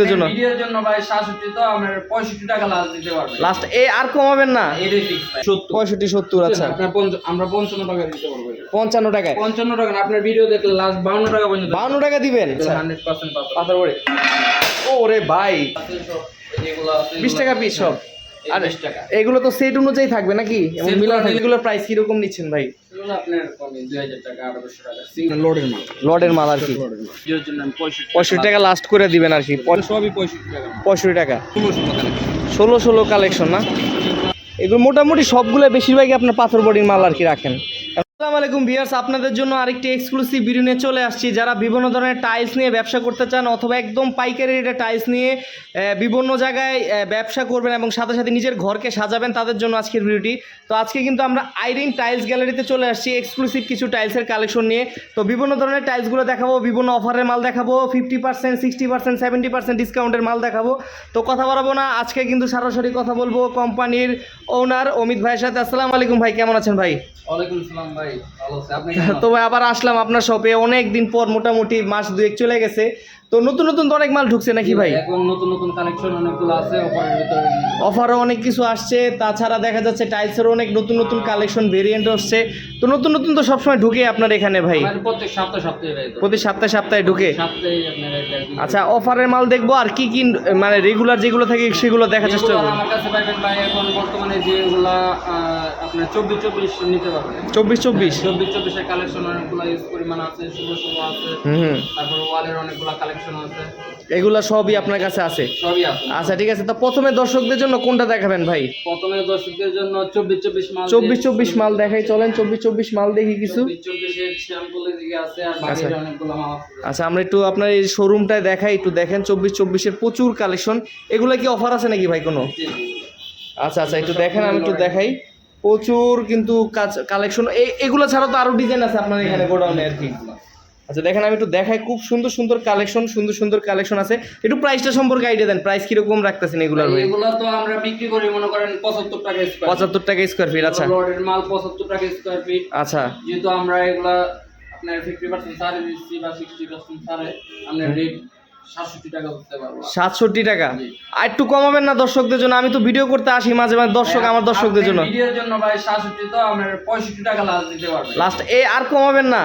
দর্শকদের জন্য? ভিডিওর জন্য ভাই 67 তো আমার 65 টাকা লাস্ট দিতে পারবেন। লাস্ট এ আর কমাবেন না? এটাই ফিক্স ভাই। 70 পঁয়ষট্টি সত্তর আচ্ছা। আপনার আমরা 55 টাকা দিতে পারব 55 টাকা 55 টাকা না, আপনার ভিডিও দেখলে লাস্ট 52 টাকা পর্যন্ত বাউন্ন টাকা দিবেন? আচ্ছা, 100% পাবেন পাথর ওরে ও রে ভাই। আছে সব, এই যেগুলো আছে, বিশ টাকা পিস সব। এই আর টাকা। এগুলো তো সেট অনুযায়ী থাকবে নাকি? এবং এগুলোর প্রাইস কীরকম নিচ্ছেন ভাই? এগুলো আপনার কমে 2000 টাকা 1800 টাকা। সিঙ্গেল লোডের মাল। লডের মাল আর কি। ভিডিওর জন্য আমি 65 পঁয়ষট্টি টাকা লাস্ট করে দিবেন আর কি। প- সবই 65 টাকা। পঁয়ষট্টি টাকা। 1600 টাকা। ষোলো ষোলো কালেকশন না? এগুলো মোটামুটি সবগুলো বেশিরভাগই আপনার পাথর বডির মাল আর কি রাখেন। আসসালামু আলাইকুম ভিউয়ার্স, আপনাদের জন্য আরেকটি এক্সক্লুসিভ ভিডিও নিয়ে চলে আসছি। যারা বিভিন্ন ধরনের টাইলস নিয়ে ব্যবসা করতে চান অথবা একদম পাইকারি রেটে টাইলস নিয়ে বিভিন্ন জায়গায় ব্যবসা করবেন এবং সাথে সাথে নিজের ঘরকে সাজাবেন, তাদের জন্য আজকের ভিডিওটি তো আজকে কিন্তু আমরা আইরিন টাইলস গ্যালারিতে চলে আসছি এক্সক্লুসিভ কিছু টাইলসের কালেকশন নিয়ে। তো বিভিন্ন ধরনের টাইলসগুলো দেখাবো, বিভিন্ন অফারের মাল দেখাবো fifty percent sixty percent seventy percent ডিসকাউন্টের মাল দেখাবো। তো কথা বাড়াবো না, আজকে কিন্তু সরাসরি কথা বলব কোম্পানির ওনার অমিত ভাইয়ের সাথে। আসসালামু আলাইকুম ভাই, কেমন আছেন ভাই? তো ভাই আবার আসলাম আপনার শপে অনেক দিন পর মোটামুটি মাস দুয়েক চলে গেছে। তো নতুন নতুন তো অনেক মাল ঢুকছে নাকি ভাই? এখন নতুন নতুন কালেকশন অনেকগুলো আছে অফারের ভিতরে অফারও অনেক কিছু আসছে তাছাড়া দেখা যাচ্ছে টাইলসেরও অনেক নতুন নতুন কালেকশন ভেরিয়েন্ট আসছে। তো নতুন নতুন তো সবসময় ঢুকে আপনার এখানে ভাই? প্রত্যেক সপ্তাহে সপ্তাহে ভাই প্রতি সপ্তাহে সপ্তাহে ঢুকে? আচ্ছা অফারের মাল দেখব আর কি কি মানে রেগুলার যেগুলো থাকে সেগুলো দেখার চেষ্টা করব। আমার কাছে পাইবেন ভাই এখন বর্তমানে যেগুলা আপনার চব্বিশ চব্বিশ নিতে পারবেন। চব্বিশ চব্বিশ চব্বিশ চব্বিশের কালেকশন অনেকগুলো ইউজ পরিমাণ আছে ষোলো ষোলো আছে তারপর ওয়ালের অনেকগুলো কালেকশন আছে। এগুলা সবই আপনার কাছে আছে? সবই আছে। আচ্ছা ঠিক আছে। তো প্রথমে দর্শকদের জন্য কোনটা দেখাবেন ভাই? প্রথমে দর্শকদের জন্য চব্বিশ চব্বিশ মাল চব্বিশ চব্বিশ মাল দেখাই। চলেন চব্বিশ চব্বিশ মাল দেখি কিছু। চব্বিশ চব্বিশের শ্যাম্পুলের দিকে আছে আর বাকির অনেকগুলো মাল আছে। আচ্ছা আমরা একটু আপনার এই শোরুমটায় দেখাই। একটু দেখেন চব্বিশ চব্বিশের প্রচুর কালেকশন এগুলো কি অফার আছে নাকি ভাই কোনো। আচ্ছা আচ্ছা একটু দেখেন আমি একটু দেখাই। প্রচুর কিন্তু কালেকশন এগুলো ছাড়া তো আরও ডিজাইন আছে আপনার এখানে গোডাউনে আর কি। আচ্ছা দেখেন আমি একটু দেখাই খুব সুন্দর সুন্দর কালেকশন সুন্দর সুন্দর কালেকশন আছে। একটু প্রাইসটা সম্পর্কে আইডিয়া দেন প্রাইস কীরকম রাখতেছেন এগুলো এগুলো তো আমরা বিক্রি করি মনে করেন পঁচাত্তর টাকা স্কোয়ার পঁচাত্তর টাকা স্কোয়ার ফিট আচ্ছা। রডের মাল পঁচাত্তর টাকা স্কোয়ার ফিট আচ্ছা। যেহেতু আমরা এগুলা আপনার ফিফটি পার্সেন্ট সারে দিচ্ছি বা সিক্সটি পার্সেন্ট সারে আমরা রেট সাতষট্টি টাকা। আর একটু কমাবেন না দর্শকদের জন্য আমি তো ভিডিও করতে আসি মাঝে মাঝে দর্শক আমার দর্শকদের জন্য। আপনার ভিডিওর জন্য ভাই সাতষট্টি তো আমরা পঁয়ষট্টি টাকা লাস্ট দিতে পারবেন। লাস্ট এ আর কমাবেন না?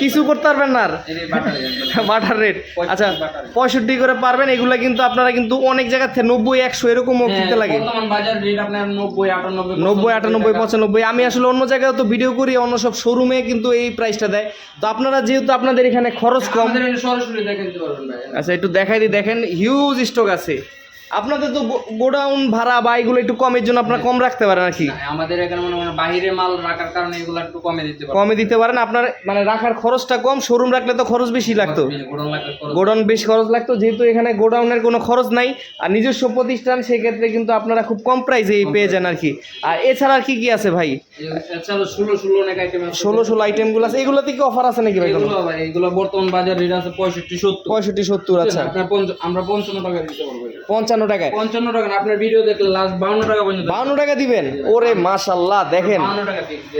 কিছু করতে পারবেন না আর? বাটার রেট আচ্ছা পঁয়ষট্টি করে পারবেন এগুলো কিন্তু আপনারা কিন্তু অনেক জায়গা থেকে নব্বই একশো এরকমও কিনতে লাগে। হ্যাঁ, আপনার নব্বই আটানব্বই নব্বই আটানব্বই পঁচানব্বই। আমি আসলে অন্য জায়গায় তো ভিডিও করি অন্য সব শোরুমে কিন্তু এই প্রাইসটা দেয়। তো আপনারা যেহেতু আপনাদের এখানে খরচ কম সরাসরি দেখে পারবেন ভাই। আচ্ছা একটু দেখাই দিই। দেখেন হিউজ স্টক আছে। আপনাদের তো গোডাউন ভাড়া বা এগুলো একটু কমের জন্য আপনারা কম রাখতে পারেন আর কি? আমাদের এখানে মনে করেন বাইরে মাল রাখার কারণে এগুলো একটু কমে দিতে পারবেন কমে দিতে পারেন আপনার মানে রাখার খরচটা কম শোরুম রাখলে তো খরচ বেশি লাগতো। গোডাউন। বেশি খরচ লাগতো যেহেতু এখানে গোডাউনের কোনো খরচ নাই আর নিজস্ব প্রতিষ্ঠান সেক্ষেত্রে কিন্তু আপনারা খুব কম প্রাইসে পেয়ে যান আর কি। আর এছাড়া আর কি কি আছে ভাই? ষোলো ষোলো অনেক আইটেম আছে। ষোলো ষোলো আইটেমগুলো আছে এগুলোতে কি অফার আছে নাকি ভাই এগুলো বর্তমান বাজার রেট আছে পঁয়ষট্টি সত্তর। পঁয়ষট্টি সত্তর আচ্ছা। আমরা পঞ্চান্ন টাকা দিতে পারব। পঞ্চান্ন টাকায়। পঞ্চান্ন টাকা আপনার ভিডিও দেখলে লাস্ট বাউন্ন টাকা পর্যন্ত বাউন্ন টাকা দিবেন? ওরে মাশাল্লাহ দেখেন।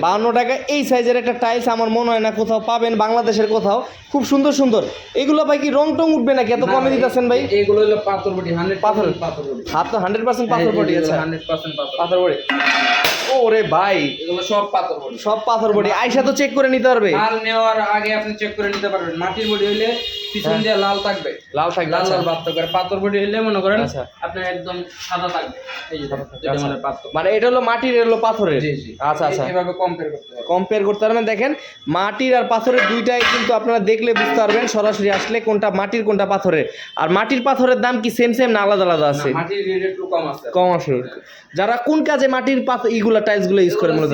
বাউন্ন টাকা এই সাইজের একটা টাইলস আমার মনে হয় না কোথাও পাবেন বাংলাদেশের কোথাও। খুব সুন্দর সুন্দর। এগুলো ভাই কি রং টং উঠবে নাকি? এত কমে দিতেছেন ভাই? এগুলো হলো পাথর বডি হান্ড্রেড পাথর। পাথর হাত তো হান্ড্রেড পার্সেন্ট পাথর বডি আছে। হান্ড্রেড পার্সেন্ট পাথর বডি। ওরে ভাই। এগুলো সব পাথর বডি। সব পাথর বডি। আইসা তো চেক করে নিতে পারবে। মাল নেওয়ার আগে আপনি চেক করে নিতে পারবেন। মাটির বডি হইলে পিছন দিয়ে লাল থাকবে। লাল থাকবে লাল আচ্ছা। লাল বাদ করে পাথর বডি হইলে মনে করেন আচ্ছা। আপনার একদম সাদা থাকবে। এই যে আচ্ছা। মানে পাথর। মানে এটা হলো মাটির এটা হলো পাথরের? জি জি। আচ্ছা আচ্ছা। এভাবে কম্পেয়ার করতে হবে। কম্পেয়ার করতে পারবেন। দেখেন মাটির আর পাথরের দুইটাই কিন্তু আপনারা দেখলে বুঝতে পারবেন সরাসরি আসলে কোনটা মাটির কোনটা পাথরের। আর মাটির পাথরের দাম কি সেম সেম না আলাদা আলাদা আছে? মাটির রেট একটু কম আছে। কম আছে। যারা কোন কাজে মাটির পাথর ইগুলা টাইলসগুলো ইউজ করে মূলত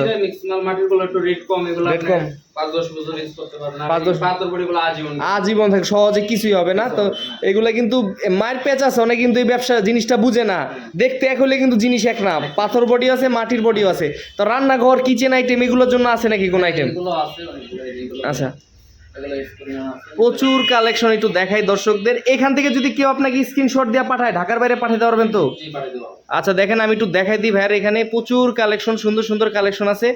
মাটিরগুলো একটু রেট কম এগুলো আপনার কম। বছর ইউজ করতে পারবেন। পাথর বডি গুলো আজীবন। আজীবন থাকে সহজে কিছুই হবে না। তো এগুলা কিন্তু মায়ের পেঁচ আছে অনেক কিন্তু এই ব্যবসা জিনিসটা বুঝে না। দেখতে এক হলে কিন্তু জিনিস এক না। পাথর বডি আছে মাটির বডিও আছে। তো রান্নাঘর কিচেন আইটেম এগুলোর জন্য আছে নাকি কোন আইটেম আচ্ছা। প্রচুর কালেকশন একটু দেখাই দর্শকদের। এখান থেকে যদি কেউ আপনাকে স্ক্রিনশট দিয়ে পাঠায় ঢাকার বাইরে পাঠাতে পারবেন তো? আচ্ছা দেখেন আমি একটু দেখাই দিই ভাইয়ার এখানে প্রচুর কালেকশন সুন্দর সুন্দর কালেকশন আছে।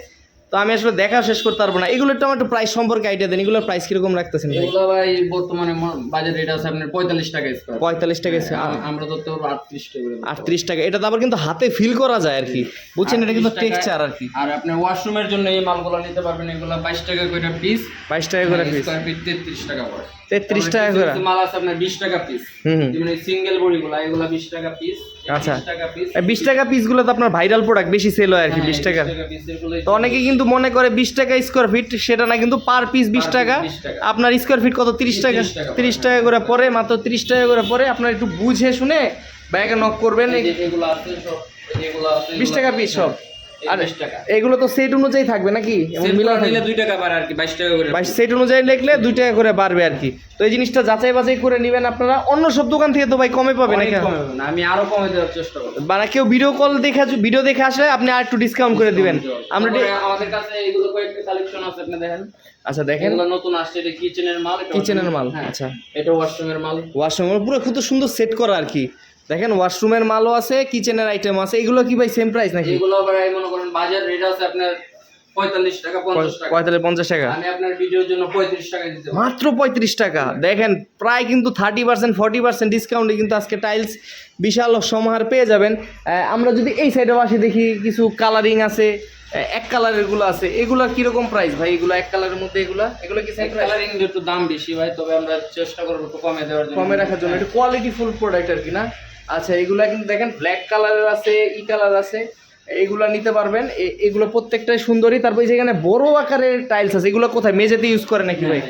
তো আমি আসলে দেখা শেষ করতে পারব না। এগুলো একটু আমার একটু প্রাইস সম্পর্কে আইডিয়া দেন এগুলোর প্রাইস কীরকম রাখতেছেন এগুলো ভাই বর্তমানে বাজারে এটা রেট আছে আপনার পঁয়তাল্লিশ টাকা স্কোয়ার পঁয়তাল্লিশ টাকা আমরা ধরতে পারব আটত্রিশ টাকা। আটত্রিশ টাকা। এটা তো আবার কিন্তু হাতে ফিল করা যায় আর কি। বুঝছেন এটা কিন্তু টেক্সচার আর কি। আর আপনি ওয়াশরুমের জন্য এই মালগুলো নিতে পারবেন এগুলো বাইশ টাকা করে পিস বাইশ টাকা করে পিস স্কোয়ার ফিট তেত্রিশ টাকা পড়ে তেত্রিশ টাকা করে। মাল আছে আপনার বিশ টাকা পিস যেমন সিঙ্গেল বড়িগুলো এগুলো বিশ টাকা পিস আচ্ছা। টাকা পিস এই বিশ টাকা পিসগুলো তো আপনার ভাইরাল প্রোডাক্ট বেশি সেল হয় আর কি বিশ টাকা তো অনেকে কিন্তু মনে করে বিশ টাকা স্কোয়ার ফিট সেটা না কিন্তু পার পিস বিশ টাকা। আপনার স্কোয়ার ফিট কত? তিরিশ টাকা। তিরিশ টাকা করে। পরে মাত্র তিরিশ টাকা করে পরে আপনার একটু বুঝে শুনে ব্যাগে নক করবেন। বিশ টাকা পিস সব। আর টাকা। এগুলো তো সেট অনুযায়ী থাকবে নাকি? সেট মিলা করে থাকবে নিলে দুই টাকা বাড়ে আর কি বাইশ টাকা করে। বাইশ সেট অনুযায়ী লিখলে দুই টাকা করে বাড়বে আর কি। তো এই জিনিসটা যাচাই বাছাই করে নেবেন আপনারা। অন্য সব দোকান থেকে তো ভাই কমে অনেক নাকি? আমি আরও কমে দেওয়ার চেষ্টা করব। মানে কেউ ভিডিও কল দেখে ভিডিও দেখে আসলে আপনি আর একটু ডিসকাউন্ট করে দিবেন। আমরা আমাদের কাছে এগুলো কয়েকটা কালেকশন আছে আপনি দেখেন। আচ্ছা দেখেন। এগুলো নতুন আসছে এটা কিচেনের মাল কিচেনের মাল হ্যাঁ, আচ্ছা। এটা ওয়াশরুমের মাল। পুরো কত সুন্দর সেট করা আর কি। দেখেন ওয়াশরুমের মালও আছে কিচেনের আইটেম আছে। এগুলো কি ভাই সেম প্রাইস নাকি? এগুলো ভাই মনে করেন বাজার রেট আছে আপনার পঁয়তাল্লিশ টাকা পঞ্চাশ টাকা। আমি আপনার ভিডিওর জন্য পঁয়ত্রিশ টাকা দিতে মাত্র পঁয়ত্রিশ টাকা। দেখেন প্রায় কিন্তু থার্টি পার্সেন্ট ফর্টি পার্সেন্ট ডিসকাউন্টে কিন্তু আজকে টাইলস বিশাল সমাহার পেয়ে যাবেন। আমরা যদি এই সাইডে আসি দেখি কিছু কালারিং আছে এক কালারেরগুলো আছে। এগুলার কীরকম প্রাইস ভাই? এগুলো এক কালারের মধ্যে এগুলা? এগুলো কি সেম প্রাইস কালারিং একটু দাম বেশি ভাই তবে আমরা চেষ্টা করব একটু কমে দেওয়ার জন্য। কমে রাখার জন্য। একটু কোয়ালিটি ফুল প্রোডাক্ট আর কি না? আচ্ছা এগুলা কিন্তু দেখেন ব্ল্যাক কালারের আছে ই কালার আছে এগুলা নিতে পারবেন। এগুলো প্রত্যেকটাই সুন্দরই তারপর এই যে এখানে বড় আকারের টাইলস আছে এগুলো কোথায়? মেঝেতে ইউজ করে নাকি ভাই?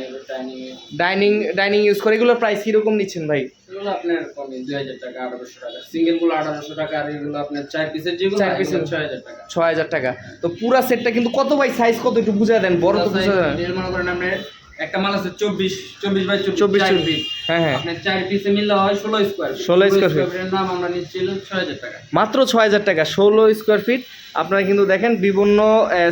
ডাইনিং ডাইনিং ইউজ করে এগুলোর প্রাইস কীরকম নিচ্ছেন ভাই? এগুলো আপনার কমে দুই হাজার টাকা আঠারোশো টাকা। সিঙ্গেলগুলো আঠারোশো টাকা আর এগুলো আপনার চার পিসের যেগুলো চার পিসের ছয় হাজার টাকা। ছয় হাজার টাকা। তো পুরা সেটটা কিন্তু কত ভাই? সাইজ কত? একটু বুঝা দেন বড় তো বুঝা যায় মনে করেন আপনার একটা মাল আছে চব্বিশ চব্বিশ বাই চব্বিশ চব্বিশ হ্যাঁ হ্যাঁ। আপনার চার পিসে মিললে হয় ষোলো স্কোয়ার 16 square feet। এর দাম আমরা নিচ্ছি ছয় হাজার টাকা। মাত্র ছয় হাজার টাকা ষোলো স্কোয়ার ফিট আপনারা কিন্তু দেখেন বিভিন্ন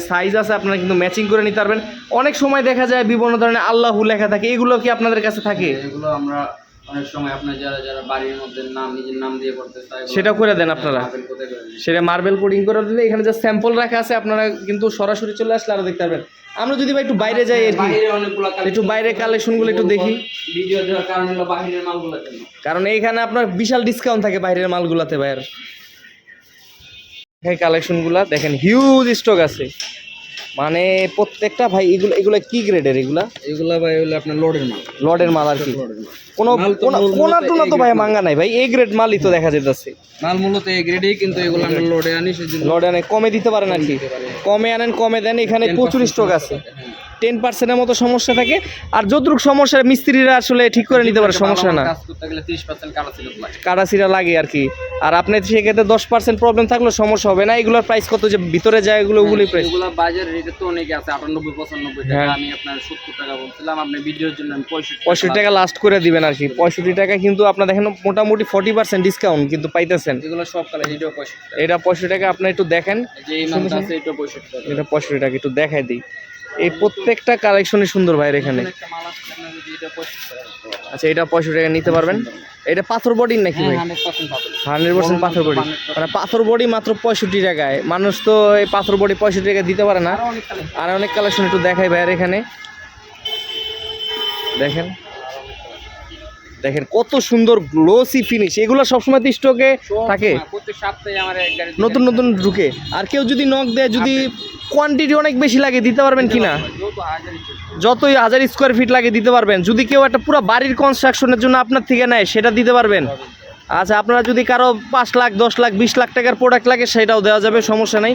সাইজ আছে আপনারা কিন্তু ম্যাচিং করে নিতে পারবেন। অনেক সময় দেখা যায় বিভিন্ন ধরনের আল্লাহু লেখা থাকে এগুলো কি আপনাদের কাছে থাকে? এগুলো আমরা অনেক সময় আপনার যারা যারা বাড়ির মধ্যে নাম নিজের নাম দিয়ে করতে চায় সেটা করে দেন আপনারা? সেটা মার্বেল কোডিং করে দিলে এখানে যে স্যাম্পল রাখা আছে আপনারা কিন্তু সরাসরি চলে আসলে আরও দেখতে পারবেন। আমরা যদি ভাই একটু বাইরে যাই অনেকগুলো একটু বাইরে কালেকশনগুলো একটু দেখি। কারণ এইখানে আপনার বিশাল ডিসকাউন্ট থাকে বাইরের মালগুলাতে ভাইয়ের। এই কালেকশনগুলা দেখেন হিউজ স্টক আছে। মানে প্রত্যেকটা ভাই এগুলো এগুলো কি গ্রেডের এগুলা? এগুলা ভাই হলো আপনার লোডের মাল। লর্ডের মাল আর কি। কোন কোনো টোনা তো ভাই মাঙ্গা নাই ভাই এ গ্রেড মালই তো দেখা যেতেছে মাল মূলত এই গ্রেডই কিন্তু এগুলো আমরা লোডে আনি সেজন্য লর্ডে আনে কমে দিতে পারেন আর কি। কমে আনেন কমে দেন এখানে প্রচুর স্টক আছে। টেন পার্সেন্টের মতো সমস্যা থাকে। আর যতটুকু সমস্যা মিস্ত্রিরা আসলে ঠিক করে নিতে পারে সমস্যা না। কাজ করতে গেলে 30% কাটা লাগে কাটাছিরা লাগে আর কি। আর আপনি সেক্ষেত্রে দশ পার্সেন্ট প্রবলেম থাকলে সমস্যা হবে না। এগুলোর প্রাইস কত যে ভিতরে যায় এগুলো ওগুলোই প্রাইস এগুলো বাজার রেটে তো অনেকে আছে 98 95 টাকা। হ্যাঁ। আমি আপনার 70 টাকা বলছিলাম আপনি ভিডিওর জন্য আমি 65 পঁয়ষট্টি টাকা লাস্ট করে দিবেন আর কি। পঁয়ষট্টি টাকা কিন্তু আপনার দেখেন মোটামুটি ফর্টি পার্সেন্ট ডিসকাউন্ট কিন্তু পাইতেছেন। এগুলো সব কালার এটাও 65 টাকা। এটা পঁয়ষট্টি টাকা আপনার একটু দেখেন। যে 65 টাকা। এটা পঁয়ষট্টি টাকা একটু দেখাই দিই। এই প্রত্যেকটা কালেকশনই সুন্দর ভাইয়ের এখানে। এখানে একটা মাল আছে আপনার যদি এটা 65 টাকা দিতে পারেন। আচ্ছা এটা পঁয়ষট্টি টাকা নিতে পারবেন। এটা পাথর বডির নাকি ভাই? 100% পাবেন হান্ড্রেড পার্সেন্ট পাথর বডি। মানে পাথর বডি মাত্র পঁয়ষট্টি টাকায়। মানুষ তো এই পাথর বডি পঁয়ষট্টি টাকা দিতে পারে না। আরও অনেক কালেকশন একটু দেখাই ভাইয়ের এখানে। দেখেন। দেখেন কত সুন্দর গ্লোসি ফিনিশ এগুলো সবসময় তো স্টকে থাকে। নতুন নতুন ঢুকে। আর কেউ যদি নখ দেয় যদি কোয়ান্টিটি অনেক বেশি লাগে দিতে পারবেন কি না। যতই হাজার স্কোয়ার ফিট লাগে দিতে পারবেন যদি কেউ একটা পুরো বাড়ির কনস্ট্রাকশনের জন্য আপনার থেকে নেয় সেটা দিতে পারবেন। আচ্ছা আপনারা যদি কারও পাঁচ লাখ দশ লাখ বিশ লাখ টাকার প্রোডাক্ট লাগে সেটাও দেওয়া যাবে সমস্যা নেই।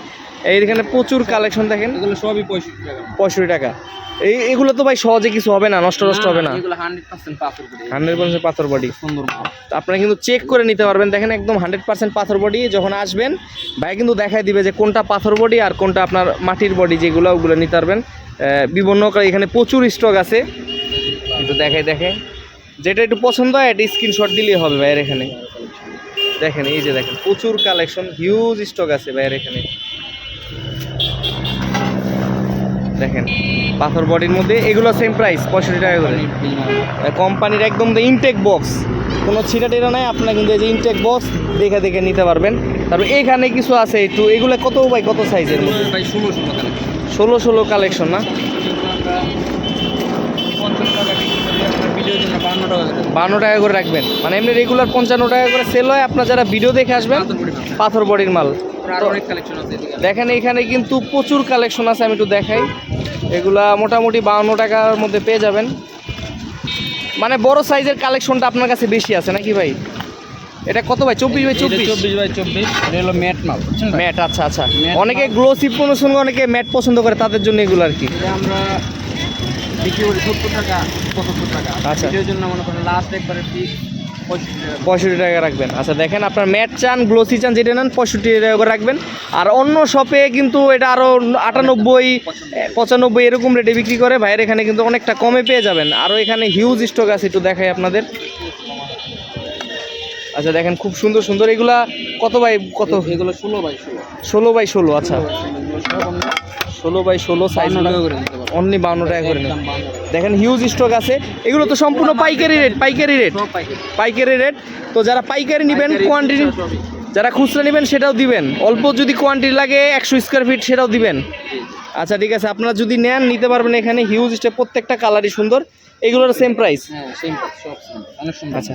এইখানে প্রচুর কালেকশন দেখেন। সবই 65 টাকা। পঁয়ষট্টি টাকা। এই এগুলো তো ভাই সহজে কিছু হবে না নষ্ট নষ্ট হবে না। পাথর হান্ড্রেড পার্সেন্ট পাথর বডি সুন্দর আপনারা কিন্তু চেক করে নিতে পারবেন। দেখেন একদম হান্ড্রেড পার্সেন্ট পাথর বডি যখন আসবেন ভাই কিন্তু দেখাই দিবে যে কোনটা পাথর বডি আর কোনটা আপনার মাটির বডি যেগুলো ওগুলো নিতে পারবেন। বিভিন্ন এখানে প্রচুর স্টক আছে। কিন্তু দেখাই দেখে যেটা একটু পছন্দ হয় এটা স্ক্রিনশট দিলেই হবে ভাইয়ের এখানে। দেখেন এই যে দেখেন প্রচুর কালেকশন হিউজ স্টক আছে ভাইয়ের এখানে। দেখেন পাথর বডির মধ্যে এগুলো সেম প্রাইস পঁয়ষট্টি টাকা করে। কোম্পানির একদম ইনটেক বক্স কোনো ছিটা টিটা নাই আপনারা কিন্তু এই যে ইনটেক বক্স দেখে দেখে নিতে পারবেন। তারপর এখানে কিছু আছে একটু এগুলো কত বাই কত সাইজের মধ্যে? ভাই 16 16 টাকা ষোলো ষোলো কালেকশন না? বান্ন টাকা করে রাখবেন। মানে এমনি রেগুলার পঞ্চান্ন টাকা করে সেল হয় আপনার যারা ভিডিও দেখে আসবেন পাথর বডির মাল। দেখেন এখানে কিন্তু প্রচুর কালেকশন আছে আমি একটু দেখাই। এগুলা মোটামুটি বাউন্ন টাকার মধ্যে পেয়ে যাবেন। মানে বড় সাইজের কালেকশনটা আপনার কাছে বেশি আছে নাকি ভাই? এটা কত ভাই? চব্বিশ বাই চব্বিশ? চব্বিশ বাই চব্বিশ। এটা হলো ম্যাট মাল বুঝছেন ম্যাট আচ্ছা আচ্ছা। অনেকে গ্লোসি পণ্য সঙ্গে অনেকে ম্যাট পছন্দ করে তাদের জন্য এগুলো আর কি। আমরা বিক্রি করি সত্তর টাকা পঁচাত্তর টাকা। আচ্ছা। জন্য মনে করেন লাস্ট একবারে ফিক্স পঁয়ষট্টি টাকা রাখবেন। আচ্ছা দেখেন আপনার ম্যাট চান গ্লোসি চান যেটা নেন পঁয়ষট্টি টাকা করে রাখবেন। আর অন্য শপে কিন্তু এটা আরও আটানব্বই পঁচানব্বই এরকম রেটে বিক্রি করে। ভাইয়ের এখানে কিন্তু অনেকটা কমে পেয়ে যাবেন। আরও এখানে হিউজ স্টক আছে একটু দেখাই আপনাদের। আচ্ছা দেখেন খুব সুন্দর সুন্দর। এগুলা কত বাই কত? এগুলো ষোলো বাই ষোলো। ষোলো বাই ষোলো আচ্ছা। ষোলো বাই ষোলো সাইজ অনলি বাউন্ন টাকা করে। দেখেন হিউজ স্টক আছে। এগুলো তো সম্পূর্ণ পাইকারি রেট পাইকারি রেট পাইকারি। রেট তো যারা পাইকারি নেবেন কোয়ান্টিটি। যারা খুচরা নেবেন সেটাও দিবেন। অল্প যদি কোয়ান্টিটি লাগে একশো স্কোয়ার ফিট সেটাও দিবেন। আচ্ছা ঠিক আছে। আপনারা যদি নেন নিতে পারবেন এখানে। হিউজ স্টেপ প্রত্যেকটা কালারই সুন্দর। এগুলোর সেম প্রাইস হ্যাঁ সেম সুন্দর। আচ্ছা।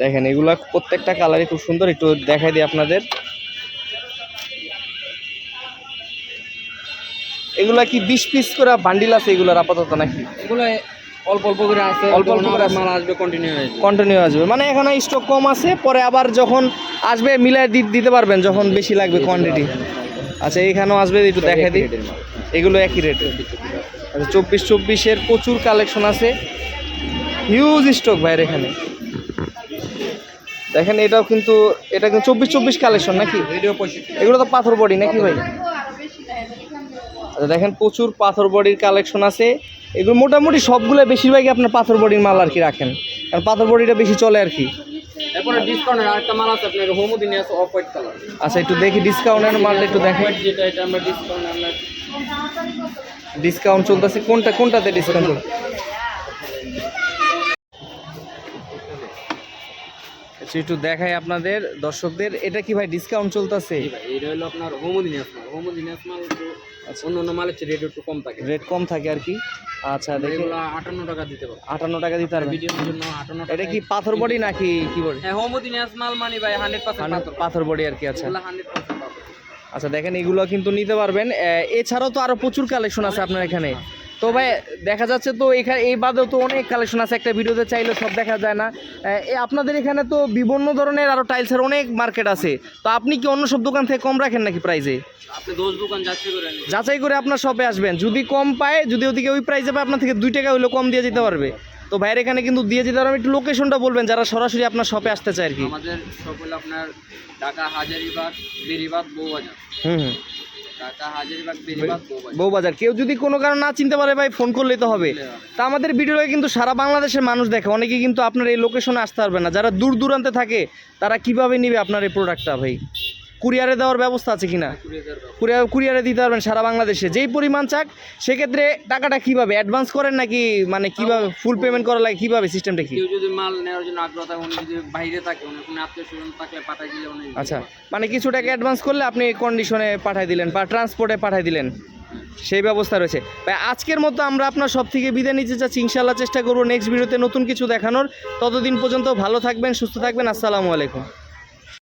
দেখেন এগুলো প্রত্যেকটা কালারই খুব সুন্দর। একটু দেখাই দিই আপনাদের। এগুলা কি বিশ পিস করে বান্ডিল আছে এগুলোর আপাতত নাকি? এগুলো অল্প অল্প করে আছে অল্প অল্প করে। মাল আসবে কন্টিনিউ হয়ে কন্টিনিউ আসবে মানে এখন স্টক কম আছে পরে আবার যখন আসবে মিলাই দি- দিতে পারবেন যখন বেশি লাগবে কোয়ান্টিটি আচ্ছা এখানেও আসবে একটু দেখাই দিই। এগুলো একই রেটে আচ্ছা চব্বিশ চব্বিশের প্রচুর কালেকশন আছে। হিউজ স্টক ভাইয়ের এখানে। দেখেন এটাও কিন্তু এটা কিন্তু চব্বিশ চব্বিশ কালেকশন নাকি? এগুলো তো পাথর বডি নাকি ভাই? আচ্ছা দেখেন প্রচুর পাথর বডির কালেকশন আছে। এগুলো মোটামুটি সবগুলো বেশিরভাগই আপনার পাথর বডির মাল আর কি রাখেন। কারণ পাথর বডিটা বেশি চলে আর কি। এরপরে ডিসকাউন্টের আরেকটা মাল আছে আপনার হোমোদিনে আছে অফ হোয়াইট কালার আচ্ছা একটু দেখি ডিসকাউন্টের মালটা একটু দেখেন। যেটা এটা আমরা ডিসকাউন্ট আমরা ডিসকাউন্ট চলতেছে কোনটা কোনটাতে ডিসকাউন্ট আচ্ছা একটু দেখাই আপনাদের দর্শকদের এটা কি ভাই ডিসকাউন্ট চলতেছে? এটা হলো আপনার হোমোদিনিয়াস মাল। হোমোদিনিয়াস মাল একটু অন্য অন্য মালের চেয়ে রেট একটু কম থাকে। রেট কম থাকে আর কি? আচ্ছা দেখি। আটান্ন টাকা দিতে পারব। আটান্ন টাকা দিতে পারবেন? ভিডিওর জন্য আটান্ন এটা কি পাথর বডি নাকি কি বডি? হ্যাঁ হোমোদিনিয়াস মাল মানে ভাই হান্ড্রেড পার্সেন্ট পাথর। পাথর বডি আর কি আচ্ছা। হান্ড্রেড পার্সেন্ট আচ্ছা দেখেন এগুলো কিন্তু নিতে পারবেন। এছাড়াও তো আরও প্রচুর কালেকশন আছে আপনার এখানে। তো ভাই দেখা যাচ্ছে তো এখানে এই বাদেও তো অনেক কালেকশন আছে একটা ভিডিওতে চাইলে সব দেখা যায় না। আপনাদের এখানে তো বিভিন্ন ধরনের আরও টাইলসের অনেক মার্কেট আছে। তো আপনি কি অন্য সব দোকান থেকে কম রাখেন নাকি আপনি দোকান করে যাচাই করে আপনার শপে আসবেন। যদি কম পায় যদি ওদিকে ওই প্রাইসে পায় আপনার থেকে দুই টাকা হইলেও কম দিয়ে যেতে পারবে। তো ভাইয়ের এখানে কিন্তু দিয়ে যেতে পারবেন একটু লোকেশনটা বলবেন যারা সরাসরি আপনার শপে আসতে চায় আর কি। আমাদের সব হলো আপনার ঢাকা হাজারিবাগ বেরিবাগ বউবাজার হুম হুম। বউবাজার কেউ যদি কোনো কারণ না চিনতে পারে ভাই ফোন করলেই তো হবে। তা আমাদের ভিডিওটাকে কিন্তু সারা বাংলাদেশের মানুষ দেখে অনেকে কিন্তু আপনার এই লোকেশনে আসতে পারবে না। যারা দূর দূরান্তে থাকে তারা কীভাবে নিবে আপনার এই প্রোডাক্টটা ভাই? কুরিয়ারে দেওয়ার ব্যবস্থা আছে কিনা? কুরিয়ার কুরিয়ারে দিতে পারবেন সারা বাংলাদেশে। যেই পরিমাণ চাক সেক্ষেত্রে টাকাটা কীভাবে? অ্যাডভান্স করেন নাকি মানে কীভাবে ফুল পেমেন্ট করা লাগে? কীভাবে সিস্টেমটা কি? কেউ যদি মাল নেওয়ার জন্য আগ্রহ থাকে উনি যদি বাইরে থাকে উনি কোনো আত্মীয় স্বজন থাকলে পাঠাই দিলে উনি আচ্ছা মানে কিছু টাকা অ্যাডভান্স করলে আপনি কন্ডিশনে পাঠিয়ে দিলেন বা ট্রান্সপোর্টে পাঠিয়ে দিলেন। সেই ব্যবস্থা রয়েছে। ভাই আজকের মতো আমরা আপনার সব থেকে বিদায় নিতে চাচ্ছি। ইনশাল্লাহ চেষ্টা করব নেক্সট ভিডিওতে নতুন কিছু দেখানোর। ততদিন পর্যন্ত ভালো থাকবেন সুস্থ থাকবেন। আসসালামু আলাইকুম।